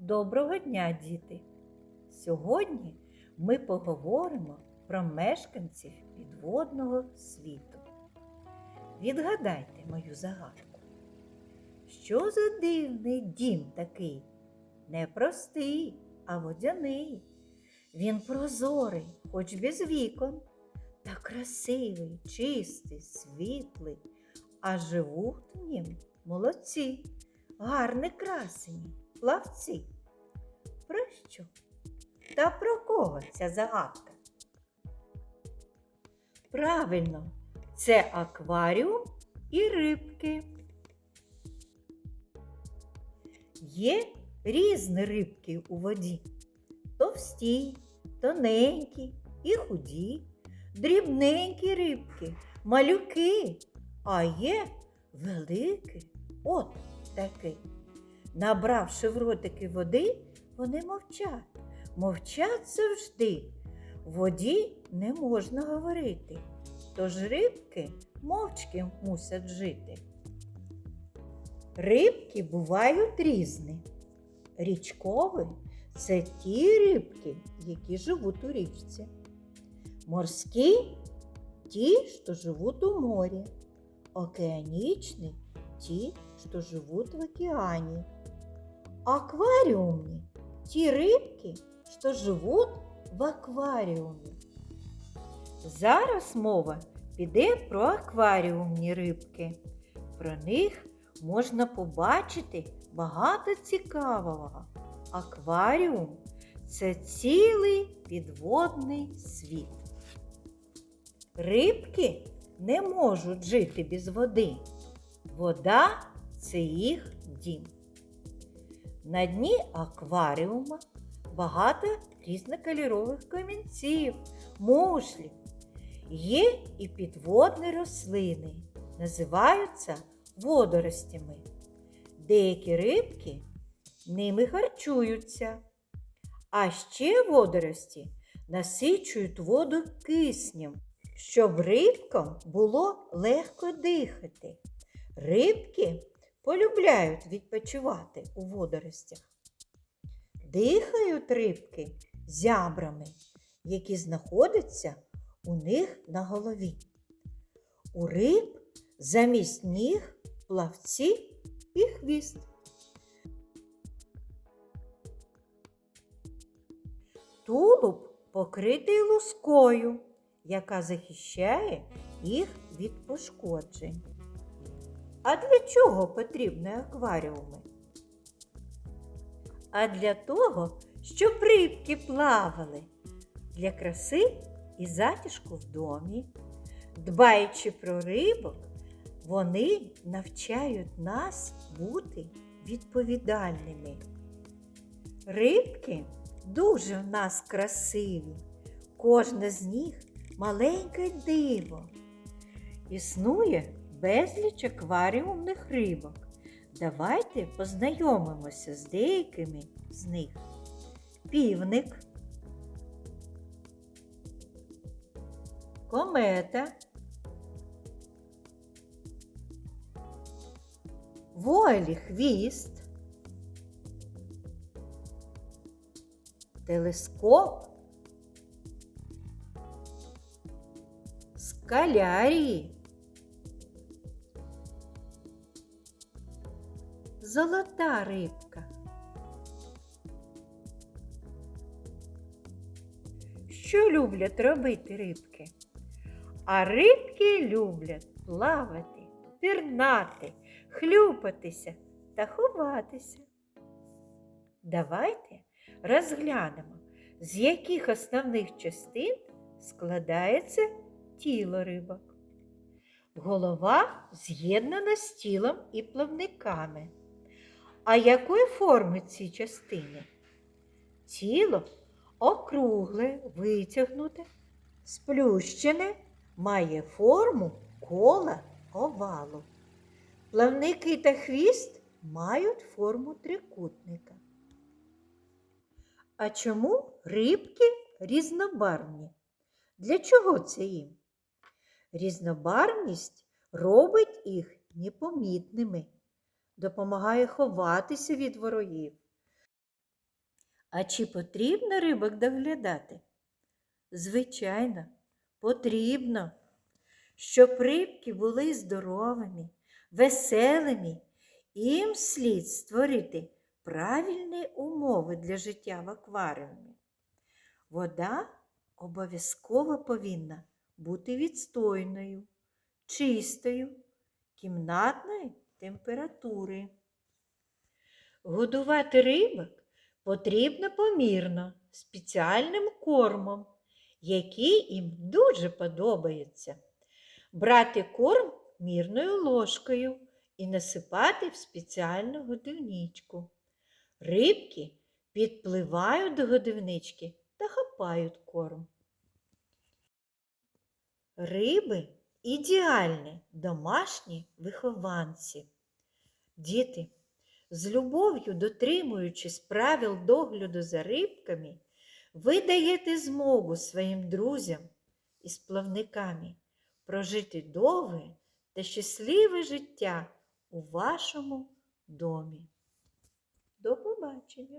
Доброго дня, діти! Сьогодні ми поговоримо про мешканців підводного світу. Відгадайте мою загадку. Що за дивний дім такий? Не простий, а водяний. Він прозорий, хоч без вікон, та красивий, чистий, світлий, а живуть в нім молодці, гарні красені, плавці. Про що? Та про кого ця загадка? Правильно, це акваріум і рибки. Є різні рибки у воді. Товсті, тоненькі і худі, дрібненькі рибки, малюки, а є великі, от такі. Набравши в ротики води, вони мовчать, мовчать завжди. Воді не можна говорити, тож рибки мовчки мусять жити. Рибки бувають різні. Річкові це ті рибки, які живуть у річці. Морські ті, що живуть у морі. Океанічні ті, що живуть в океані. Акваріумні ті рибки, що живуть в акваріумі. Зараз мова піде про акваріумні рибки. Про них можна побачити багато цікавого. Акваріум це цілий підводний світ. Рибки не можуть жити без води. Вода це їх дім. На дні акваріума багато різнокольорових камінців, мушлів. Є і підводні рослини, називаються водоростями. Деякі рибки ними харчуються, а ще водорості насичують воду киснем, щоб рибкам було легко дихати. Рибки полюбляють відпочивати у водоростях. Дихають рибки зябрами, які знаходяться у них на голові. У риб замість ніг плавці і хвіст. Тулуб покритий лускою, яка захищає їх від пошкоджень. А для чого потрібні акваріуми? А для того, щоб рибки плавали, для краси і затишку в домі. Дбаючи про рибок, вони навчають нас бути відповідальними. Рибки дуже в нас красиві, кожна з них маленьке диво. Існує безліч акваріумних рибок. Давайте познайомимося з деякими з них. Півник, комета, войлі хвіст, телескоп, скалярії. Золота рибка. Що люблять робити рибки? А рибки люблять плавати, пірнати, хлюпатися та ховатися. Давайте розглянемо, з яких основних частин складається тіло рибок. Голова з'єднана з тілом і плавниками. А якої форми ці частини? Тіло округле, витягнуте, сплющене, має форму кола овалу. Плавники та хвіст мають форму трикутника. А чому рибки різнобарвні? Для чого це їм? Різнобарвність робить їх непомітними, допомагає ховатися від ворогів. А чи потрібно рибок доглядати? Звичайно, потрібно, щоб рибки були здоровими, веселими, їм слід створити правильні умови для життя в акваріумі. Вода обов'язково повинна бути відстойною, чистою, кімнатної температури. Годувати рибок потрібно помірно, спеціальним кормом, який їм дуже подобається. Брати корм мірною ложкою і насипати в спеціальну годівничку. Рибки підпливають до годівнички та хапають корм. Риби ідеальні домашні вихованці. Діти, з любов'ю дотримуючись правил догляду за рибками, ви даєте змогу своїм друзям і сплавниками прожити довге та щасливе життя у вашому домі. До побачення!